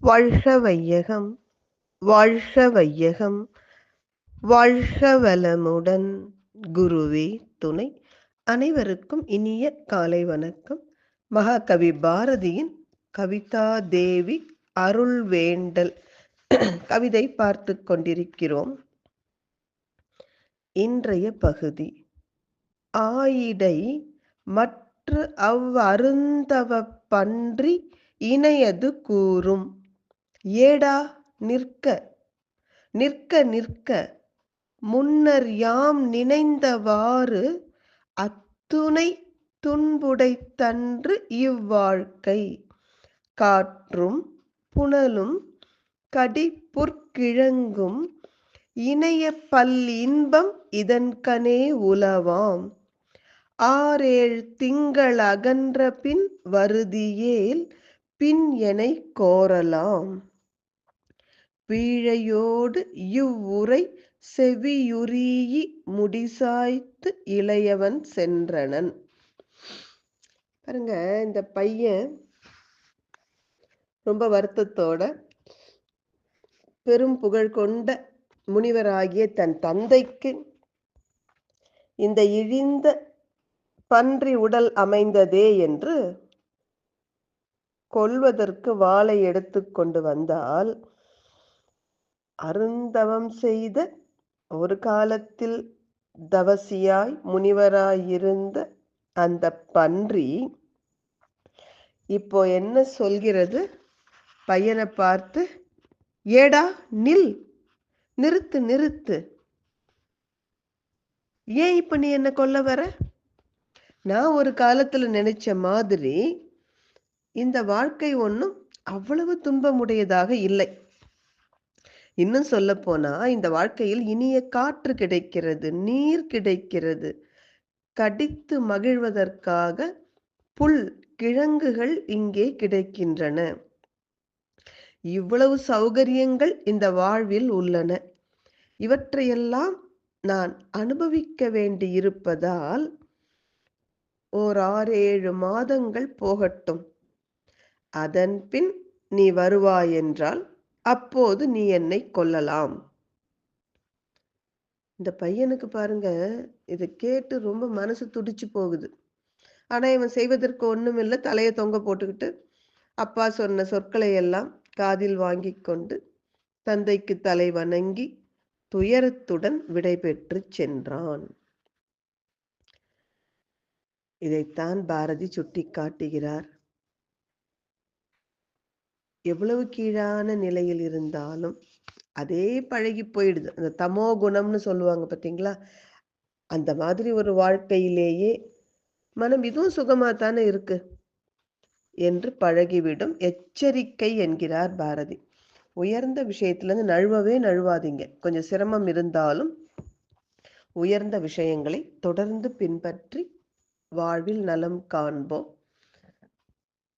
வாழ்க வையகம் வாழ்க வையகம் வாழ்க வளமுடன் குருவே துணை. அனைவருக்கும் இனிய காலை வணக்கம். மகாகவி பாரதியின் கவிதா தேவி அருள் வேண்டல் கவிதை பார்த்து கொண்டிருக்கிறோம். இன்றைய பகுதி ஆயிடை மற்ற அவ் அருந்தவ பன்றி இணையது கூறும். ஏடா நிற்க நிற்க நிற்க முன்னர் யாம் நினைந்தவாறு அத்துணை துன்புடைத்தன்று இவ்வாழ்க்கை. காற்றும் புனலும் கடிப்புற்கிழங்கும் இணைய பல் இன்பம் இதன்கனே உலவாம். ஆறேழ் திங்கள் அகன்ற பின் வருதியேல் பின் எனை கோரலாம். பீழையோடு இவ்வுரை செவியுறீயி முடிசாய்த்து இளையவன் சென்றனன். பாருங்க இந்த பையன் ரொம்ப வருத்தத்தோட பெரும் புகழ் கொண்ட முனிவராகிய தன் தந்தைக்கு இந்த இழிந்த பன்றி உடல் அமைந்ததே என்று கொல்வதற்கு வாளை எடுத்து கொண்டு வந்தால் அருந்தவம் செய்த ஒரு காலத்தில் தவசியாய் முனிவராயிருந்த அந்த பன்றி இப்போ என்ன சொல்கிறது? பையனை பார்த்து ஏடா நில் நிறுத்து நிறுத்து. ஏன் இப்ப நீ என்ன கொல்ல வர? நான் ஒரு காலத்துல நினைச்ச மாதிரி இந்த வாழ்க்கை ஒன்றும் அவ்வளவு துன்பமுடையதாக இல்லை. இன்னும் சொல்ல போனா இந்த வாழ்க்கையில் இனிய காற்று கிடைக்கிறது நீர் கிடைக்கிறது. கடித்து மகிழ்வதற்காக புல் கிழங்குகள் இங்கே கிடைக்கின்றன. இவ்வளவு சௌகரியங்கள் இந்த வாழ்வில் உள்ளன. இவற்றையெல்லாம் நான் அனுபவிக்க வேண்டி இருப்பதால் ஓர் ஆறு ஏழு மாதங்கள் போகட்டும். அதன் பின் நீ வருவாய் என்றால் அப்போது நீ என்னை கொல்லலாம். இந்த பையனுக்கு பாருங்க இதை கேட்டு ரொம்ப மனசு துடிச்சு போகுது. ஆனா இவன் செய்வதற்கு ஒண்ணுமில்லை. தலையை தொங்க போட்டுக்கிட்டு அப்பா சொன்ன சொற்களை எல்லாம் காதில் வாங்கி கொண்டு தந்தைக்கு தலை வணங்கி துயரத்துடன் விடைபெற்று சென்றான். இதைத்தான் பாரதி சுட்டி காட்டுகிறார் எவ்வளவு கீழான நிலையில் இருந்தாலும் அதே பழகி போயிடுது. அந்த தமோ குணம்னு சொல்லுவாங்க பார்த்தீங்களா? அந்த மாதிரி ஒரு வாழ்க்கையிலேயே மனம் இதுவும் சுகமாக தானே இருக்கு? என்று பழகிவிடும் எச்சரிக்கை என்கிறார் பாரதி. உயர்ந்த விஷயத்துலேருந்து நழுவவே நழுவாதீங்க. கொஞ்சம் சிரமம் இருந்தாலும் உயர்ந்த விஷயங்களை தொடர்ந்து பின்பற்றி வாழ்வில் நலம் காண்போம்.